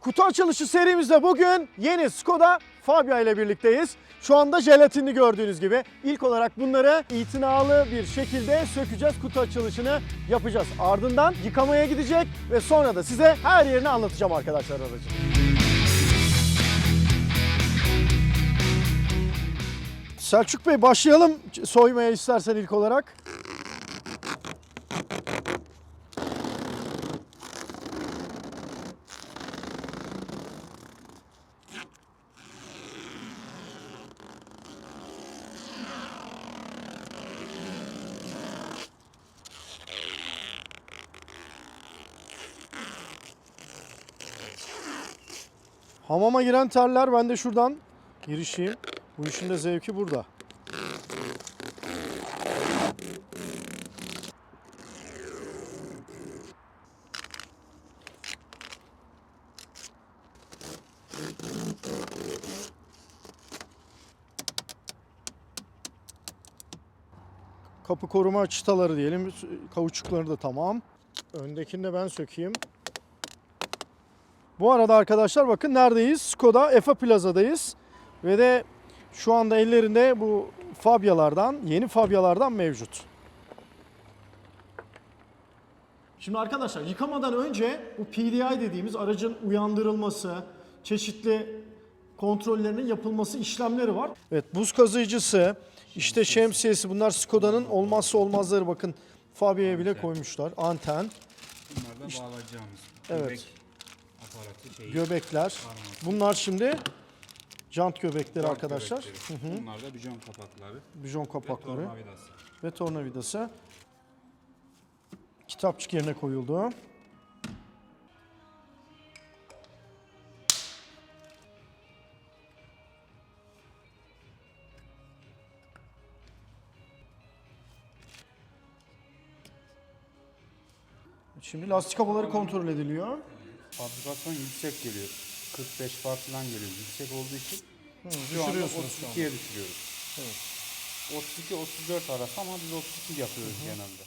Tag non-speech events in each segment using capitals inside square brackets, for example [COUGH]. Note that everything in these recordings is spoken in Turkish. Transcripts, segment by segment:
Kutu açılışı serimizde bugün yeni Skoda Fabia ile birlikteyiz. Şu anda jelatinli gördüğünüz gibi. İlk olarak bunları itinalı bir şekilde sökeceğiz. Kutu açılışını yapacağız. Ardından yıkamaya gidecek ve sonra da size her yerini anlatacağım arkadaşlar aracın. Selçuk Bey başlayalım soymaya istersen ilk olarak. Hamama giren terler ben de şuradan girişeyim. Bu işin de zevki burada. Kapı koruma çıtaları diyelim. Kauçukları da tamam. Öndekini de ben sökeyim. Bu arada arkadaşlar bakın neredeyiz? Skoda Efa Plaza'dayız. Ve de şu anda ellerinde bu Fabia'lardan, yeni Fabia'lardan mevcut. Şimdi arkadaşlar yıkamadan önce bu PDI dediğimiz aracın uyandırılması, çeşitli kontrollerinin yapılması işlemleri var. Evet buz kazıyıcısı, işte şemsiyesi bunlar Skoda'nın olmazsa olmazları bakın Fabia'ya bile koymuşlar. Anten, Bunlar da bağlayacağımız Evet. Şeyi. göbekler. Bunlar şimdi jant göbekleri jant arkadaşlar. göbekleri. Bunlar da bijon kapakları. Bijon Ve kapakları tornavidası. ve tornavidası. Kitapçık yerine koyuldu. Şimdi lastik havaları kontrol ediliyor. Fabrikasyon yüksek geliyor. 45 bar falan geliyor. Yüksek olduğu için şu anda düşürüyorsunuz şu anda. 32'ye düşürüyoruz. 32-34 arası ama biz 32 yapıyoruz genelde.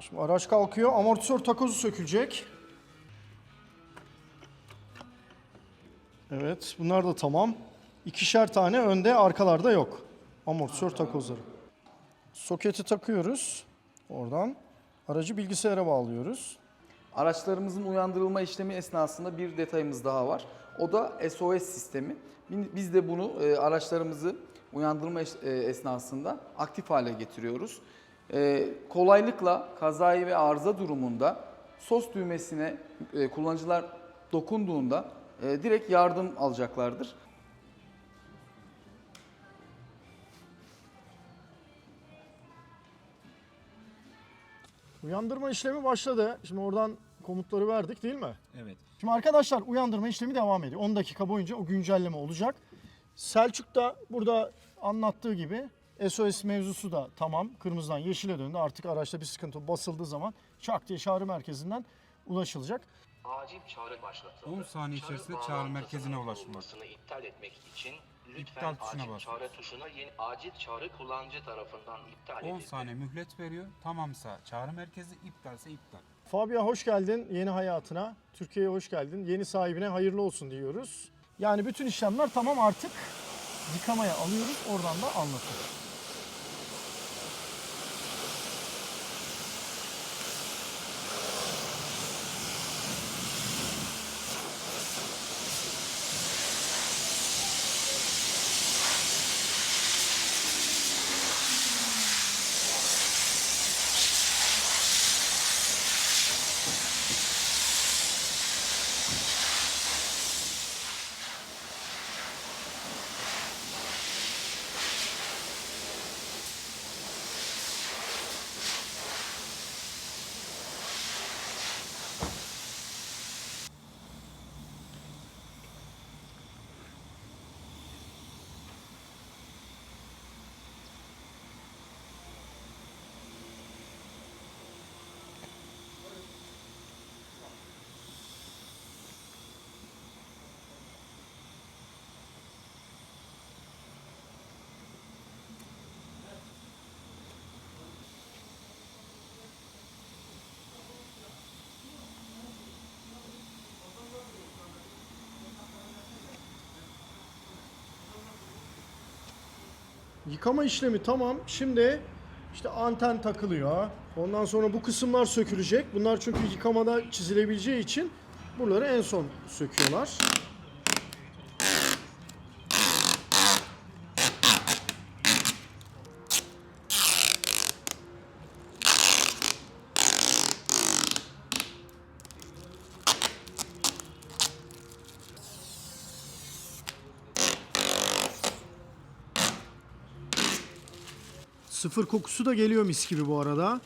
Şimdi araç kalkıyor. Amortisör takozu sökülecek. Evet, bunlar da tamam. İkişer tane önde, arkalarda yok. Amortisör takozları. Soketi takıyoruz. Oradan aracı bilgisayara bağlıyoruz. Araçlarımızın uyandırılma işlemi esnasında bir detayımız daha var. O da SOS sistemi. Biz de bunu e, araçlarımızı uyandırma e, esnasında aktif hale getiriyoruz. E, Kolaylıkla kazayı ve arıza durumunda SOS düğmesine kullanıcılar dokunduğunda direkt yardım alacaklardır. Uyandırma işlemi başladı. Şimdi oradan komutları verdik değil mi? Evet. Şimdi arkadaşlar uyandırma işlemi devam ediyor. 10 dakika boyunca o güncelleme olacak. Selçuk da burada anlattığı gibi SOS mevzusu da tamam. Kırmızıdan yeşile döndü. Artık araçta bir sıkıntı basıldığı zaman çak diye çağrı merkezinden ulaşılacak. acil çağrı başlatıldı. 10 saniye içerisinde çağrı merkezine ulaşmak. kurulmasını iptal etmek için lütfen İptal tuşuna acil basın. çağrı tuşuna yeni acil çağrı kullanıcı tarafından iptal 10 edildi. saniye mühlet veriyor. Tamamsa çağrı merkezi, iptalse iptal. Fabia hoş geldin yeni hayatına. Türkiye'ye hoş geldin. Yeni sahibine hayırlı olsun diyoruz. Yani bütün işlemler tamam artık yıkamaya alıyoruz. Oradan da anlatıyoruz. Yıkama işlemi tamam. Şimdi işte anten takılıyor. Ondan sonra bu kısımlar sökülecek. Bunlar çünkü yıkamada çizilebileceği için buraları en son söküyorlar. Sıfır kokusu da geliyor mis gibi bu arada.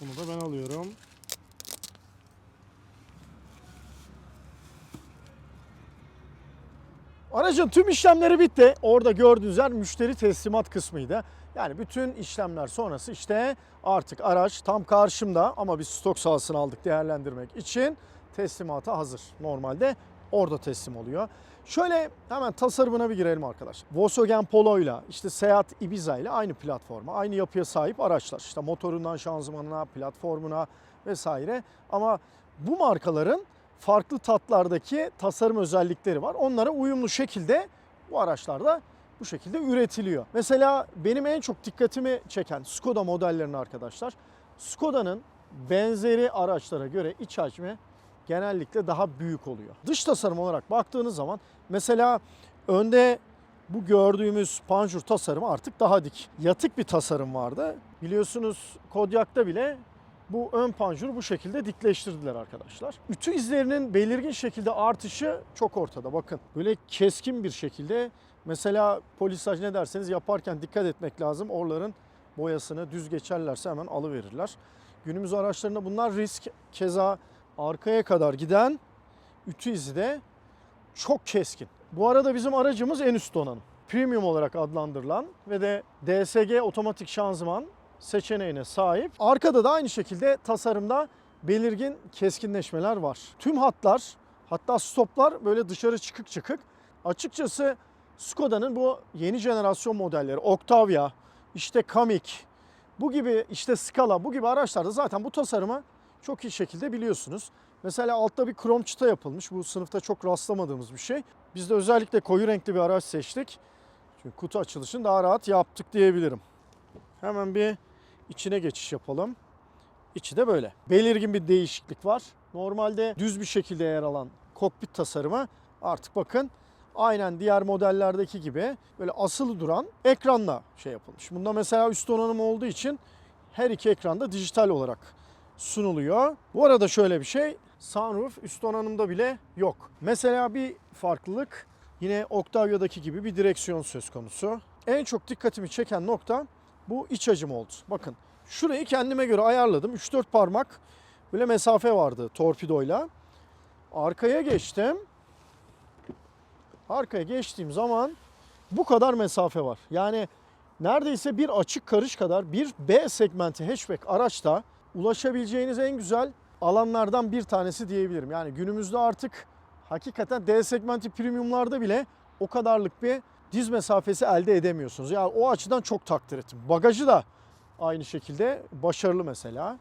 Bunu da ben alıyorum. Aracın tüm işlemleri bitti. Orada gördüğünüz yer müşteri teslimat kısmıydı. Yani bütün işlemler sonrası işte artık araç tam karşımda ama biz stok sahasını aldık değerlendirmek için teslimata hazır. Normalde orada teslim oluyor. Şöyle hemen tasarımına bir girelim arkadaşlar. Volkswagen Polo ile işte Seat Ibiza ile aynı platforma, aynı yapıya sahip araçlar. İşte motorundan şanzımanına, platformuna vesaire. Ama bu markaların farklı tatlardaki tasarım özellikleri var. Onlara uyumlu şekilde bu araçlarda bu şekilde üretiliyor. Mesela benim en çok dikkatimi çeken Skoda modellerini arkadaşlar. Skoda'nın benzeri araçlara göre iç hacmi genellikle daha büyük oluyor. Dış tasarım olarak baktığınız zaman mesela önde bu gördüğümüz panjur tasarımı artık daha dik. Yatık bir tasarım vardı. Biliyorsunuz Kodiaq'ta bile bu ön panjuru bu şekilde dikleştirdiler arkadaşlar. Ütü izlerinin belirgin şekilde artışı çok ortada. Bakın böyle keskin bir şekilde mesela polisaj ne derseniz yaparken dikkat etmek lazım. Oraların boyasını düz geçerlerse hemen alıverirler. Günümüz araçlarında bunlar risk. Keza arkaya kadar giden ütü izi de çok keskin. Bu arada bizim aracımız en üst donanım. Premium olarak adlandırılan ve de DSG otomatik şanzıman seçeneğine sahip. Arkada da aynı şekilde tasarımda belirgin keskinleşmeler var. Tüm hatlar hatta stoplar böyle dışarı çıkık çıkık. Açıkçası Skoda'nın bu yeni jenerasyon modelleri Octavia, işte Kamiq, bu gibi işte Scala bu gibi araçlarda zaten bu tasarımı çok iyi şekilde biliyorsunuz. Mesela altta bir krom çıta yapılmış. Bu sınıfta çok rastlamadığımız bir şey. Biz de özellikle koyu renkli bir araç seçtik. Çünkü kutu açılışını daha rahat yaptık diyebilirim. Hemen bir içine geçiş yapalım. İçi de böyle. Belirgin bir değişiklik var. Normalde düz bir şekilde yer alan kokpit tasarımı artık bakın aynen diğer modellerdeki gibi böyle asılı duran ekranla şey yapılmış. Bunda mesela üst donanım olduğu için her iki ekranda dijital olarak sunuluyor. Bu arada şöyle bir şey sunroof üst donanımda bile yok. Mesela bir farklılık yine Octavia'daki gibi bir direksiyon söz konusu. En çok dikkatimi çeken nokta bu iç hacim oldu. Bakın şurayı kendime göre ayarladım. 3-4 parmak böyle mesafe vardı torpidoyla. Arkaya geçtim. Arkaya geçtiğim zaman bu kadar mesafe var. Yani neredeyse bir açık karış kadar bir B segmenti hatchback araçta ulaşabileceğiniz en güzel alanlardan bir tanesi diyebilirim. Yani günümüzde artık hakikaten D segmenti premiumlarda bile o kadarlık bir diz mesafesi elde edemiyorsunuz. Yani o açıdan çok takdir ettim. Bagajı da aynı şekilde başarılı mesela.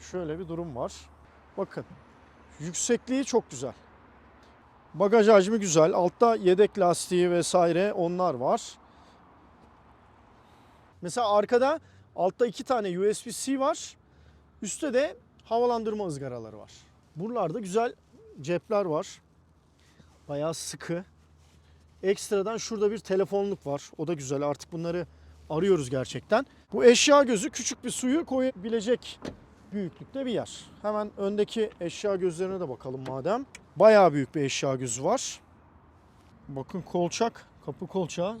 Şöyle bir durum var. Bakın yüksekliği çok güzel. Bagaj hacmi güzel. Altta yedek lastiği vesaire onlar var. Mesela arkada altta iki tane USB-C var. Üstte de havalandırma ızgaraları var. Buralarda güzel cepler var. Bayağı sıkı. Ekstradan şurada bir telefonluk var. O da güzel. Artık bunları arıyoruz gerçekten. Bu eşya gözü küçük bir suyu koyabilecek büyüklükte bir yer. Hemen öndeki eşya gözlerine de bakalım madem. Bayağı büyük bir eşya gözü var. Bakın kolçak, kapı kolçağı.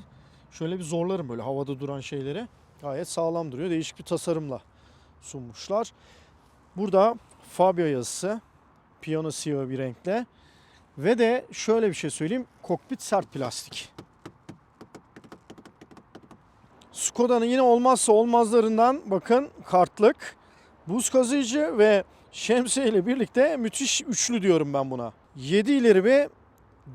Şöyle bir zorlarım böyle havada duran şeyleri. Gayet sağlam duruyor. Değişik bir tasarımla sunmuşlar. Burada Fabia yazısı. Piyano siyah bir renkle. Ve de şöyle bir şey söyleyeyim. Kokpit sert plastik. Skoda'nın yine olmazsa olmazlarından bakın kartlık, buz kazıyıcı ve şemsiye ile birlikte müthiş üçlü diyorum ben buna. 7 ileri bir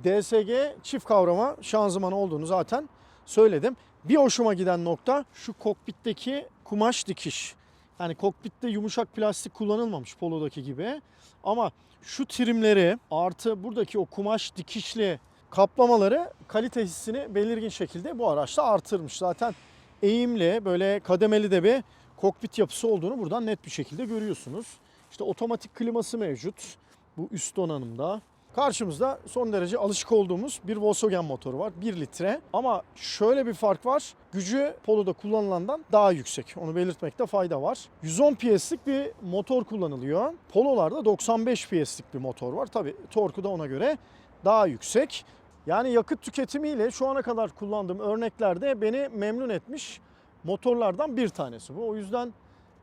DSG çift kavrama şanzıman olduğunu zaten söyledim. Bir hoşuma giden nokta şu kokpitteki kumaş dikiş. Yani kokpitte yumuşak plastik kullanılmamış polodaki gibi. Ama şu trimleri artı buradaki o kumaş dikişli kaplamaları kalite hissini belirgin şekilde bu araçta artırmış. Zaten eğimli böyle kademeli de bir kokpit yapısı olduğunu buradan net bir şekilde görüyorsunuz. İşte otomatik kliması mevcut bu üst donanımda. Karşımızda son derece alışık olduğumuz bir Volkswagen motoru var. 1 litre. Ama şöyle bir fark var. Gücü Polo'da kullanılandan daha yüksek. Onu belirtmekte fayda var. 110 PS'lik bir motor kullanılıyor. Polo'larda 95 PS'lik bir motor var. Tabi torku da ona göre daha yüksek. Yani yakıt tüketimiyle şu ana kadar kullandığım örneklerde beni memnun etmiş motorlardan bir tanesi bu. O yüzden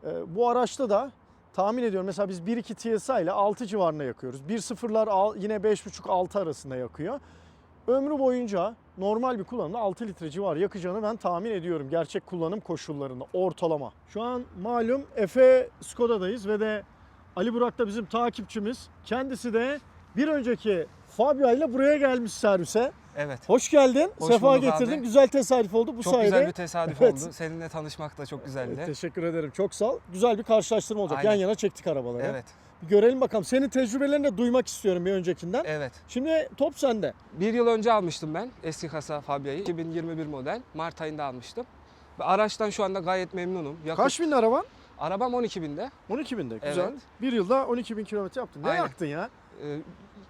e, bu araçta da tahmin ediyorum mesela biz 1.2 TSI ile 6 civarında yakıyoruz. 1.0'lar al- yine 5.5-6 arasında yakıyor. Ömrü boyunca normal bir kullanımda 6 litre civarı yakacağını ben tahmin ediyorum gerçek kullanım koşullarında ortalama. Şu an malum Efe Skoda'dayız ve de Ali Burak da bizim takipçimiz. Kendisi de bir önceki Fabia ile buraya gelmiş servise. Evet. Hoş geldin. Hoş Sefa getirdin. abi. Güzel tesadüf oldu bu çok sayede. güzel bir tesadüf Evet. oldu. Seninle tanışmak da çok güzeldi. Evet, teşekkür ederim. Çok sağ ol. Güzel bir karşılaştırma olacak. Aynen. Yan yana çektik arabaları. Evet. Bir görelim bakalım. Senin tecrübelerini de duymak istiyorum bir öncekinden. Evet. Şimdi top sende. Bir yıl önce almıştım ben eski kasa Fabia'yı. 2021 model. Mart ayında almıştım. Ve araçtan şu anda gayet memnunum. Yakıt, Kaç bin araban? Arabam 12 binde. 12 binde. Güzel. Evet. Bir yılda 12 bin kilometre yaptın. Ne Aynen. yaktın ya? Ee,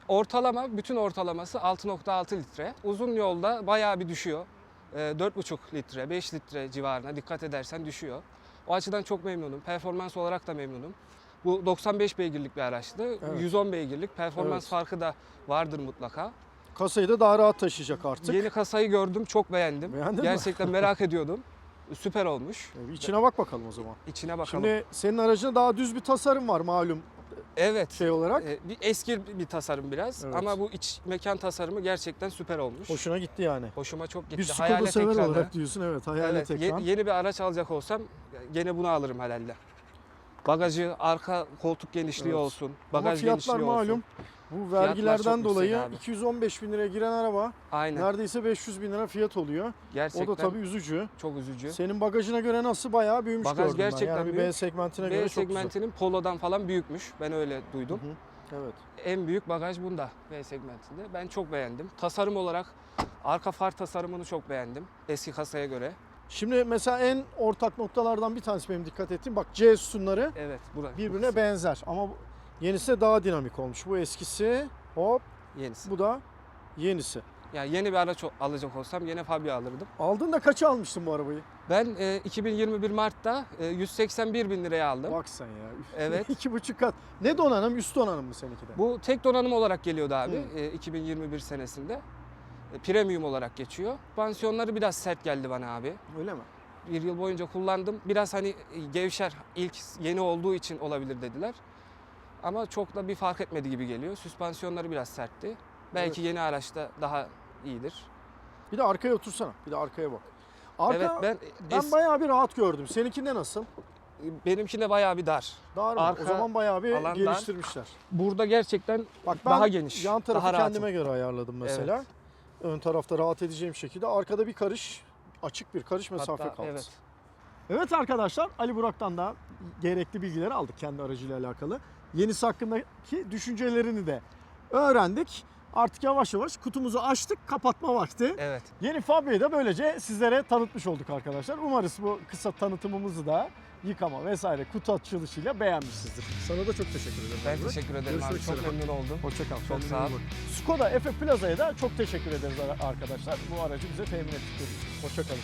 ortalama, bütün ortalaması 6.6 litre. Uzun yolda bayağı bir düşüyor. Ee, 4.5 litre, 5 litre civarına dikkat edersen düşüyor. O açıdan çok memnunum. Performans olarak da memnunum. Bu 95 beygirlik bir araçtı. Evet. 110 beygirlik. Performans Evet. farkı da vardır mutlaka. Kasayı da daha rahat taşıyacak artık. Yeni kasayı gördüm, çok beğendim. Beğendin mi? Gerçekten merak [LAUGHS] ediyordum. Süper olmuş. Ee, bir İçine bak bakalım o zaman. İçine bakalım. Şimdi senin aracında daha düz bir tasarım var malum evet. şey olarak. e, bir eski bir tasarım biraz Evet. ama bu iç mekan tasarımı gerçekten süper olmuş. Hoşuna gitti yani. Hoşuma çok gitti. Bir Skoda Hayalet sever ekranı. olarak diyorsun evet. Hayalet Evet, ye- ekran. yeni bir araç alacak olsam gene bunu alırım herhalde. Bagajı, arka koltuk genişliği Evet. olsun, Ama bagaj fiyatlar genişliği malum. olsun. Bu vergilerden çok dolayı abi. 215 bin liraya giren araba Aynen. neredeyse 500 bin lira fiyat oluyor. Gerçekten O da tabii üzücü. çok üzücü. Senin bagajına göre nasıl bayağı büyümüş Bagaj gördüm ben. gerçekten Yani bir B büyük. segmentine B göre çok güzel. segmentinin Polo'dan falan büyükmüş. Ben öyle duydum. Hı hı, Evet. En büyük bagaj bunda B segmentinde. Ben çok beğendim. Tasarım olarak arka far tasarımını çok beğendim eski kasaya göre. Şimdi mesela en ortak noktalardan bir tanesi benim dikkat ettiğim bak C sütunları Evet, burası. birbirine benzer ama yenisi de daha dinamik olmuş. Bu eskisi hop yenisi. bu da yenisi. Yani yeni bir araç o- alacak olsam yine Fabia alırdım. Aldın da kaça almıştın bu arabayı? Ben e, 2021 Mart'ta e, 181 bin liraya aldım. Bak sen ya. Üf, Evet. [LAUGHS] İki buçuk kat. Ne donanım? Üst donanım mı seninki de? Bu tek donanım olarak geliyordu abi Hı. e, 2021 senesinde. E, premium olarak geçiyor. Pansiyonları biraz sert geldi bana abi. Öyle mi? Bir yıl boyunca kullandım. Biraz hani e, gevşer ilk yeni olduğu için olabilir dediler. Ama çok da bir fark etmedi gibi geliyor. Süspansiyonları biraz sertti. Belki yeni araçta daha iyidir. Bir de arkaya otursana. Bir de arkaya bak. Arka, evet ben, ben, es- bayağı bir rahat gördüm. Seninkinde nasıl? benimkine bayağı bir dar. Dar mı? O Arka zaman bayağı bir alan dar. geliştirmişler. Burada gerçekten Bak ben daha geniş. yan tarafı daha rahatım. kendime göre ayarladım mesela. Ön tarafta rahat edeceğim şekilde. Arkada bir karış, açık bir karış mesafe Hatta, kaldı. evet. Evet arkadaşlar Ali Burak'tan da gerekli bilgileri aldık kendi aracıyla alakalı. Yenisi hakkındaki düşüncelerini de öğrendik. Artık yavaş yavaş kutumuzu açtık, kapatma vakti. Evet. Yeni Fabia'yı da böylece sizlere tanıtmış olduk arkadaşlar. Umarız bu kısa tanıtımımızı da yıkama vesaire kutu açılışıyla beğenmişsinizdir. Sana da çok teşekkür ederim. Ben teşekkür ederim Görüşmek abi. Çok üzere. memnun oldum. Hoşçakal. Çok Kendine sağ ol. Skoda Efe Plaza'ya da çok teşekkür ederiz arkadaşlar. Bu aracı bize temin ettikleri için. Hoşçakalın.